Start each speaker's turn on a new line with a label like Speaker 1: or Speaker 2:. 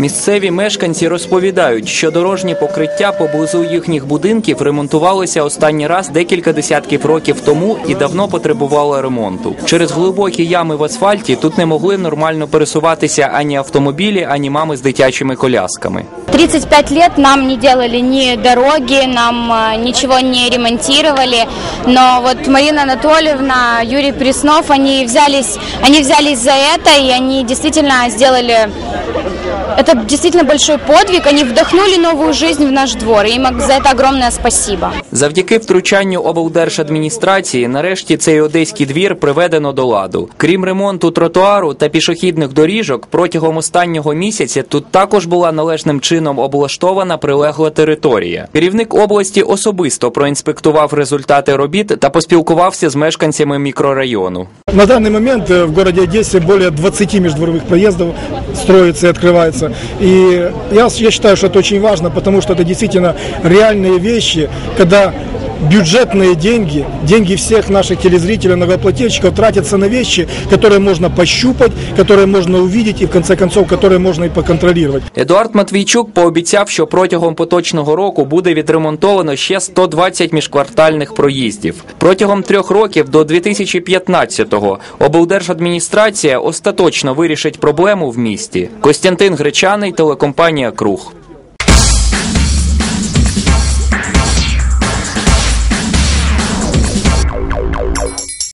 Speaker 1: Місцеві мешканці розповідають, що дорожні покриття поблизу їхніх будинків ремонтувалися останній раз декілька десятків років тому і давно потребувало ремонту. Через глибокі ями в асфальті тут не могли нормально пересуватися ані автомобілі, ані мами з дитячими колясками.
Speaker 2: 35 лет нам не делали ни дороги, нам ничего не ремонтировали, но вот Марина Анатольевна, Юрий Преснов, они взялись, они взялись за это, и они действительно сделали это действительно большой подвиг, они вдохнули новую жизнь в наш двор, и им за это огромное спасибо.
Speaker 1: Завдяки втручанню облдержадміністрації, нарешті цей одеський двір приведено до ладу. Крім ремонту тротуару та пішохідних доріжок, протягом останнього місяця тут також була належним чином облаштована прилегла територія. Керівник області особисто проінспектував результати робіт та поспілкувався з мешканцями мікрорайону.
Speaker 3: На данный момент э, в городе Одессе более 20 междворовых проездов строится и открывается. И я, я считаю, что это очень важно, потому что это действительно реальные вещи, когда бюджетные деньги, деньги всех наших телезрителей, налогоплательщиков тратятся на вещи, которые можно пощупать, которые можно увидеть и в конце концов, которые можно и поконтролировать.
Speaker 1: Едуард Матвійчук пообіцяв, що протягом поточного року буде відремонтовано ще 120 міжквартальних проїздів. Протягом трьох років до 2015-го облдержадміністрація остаточно вирішить проблему в місті. Костянтин Гречаний, телекомпанія Круг.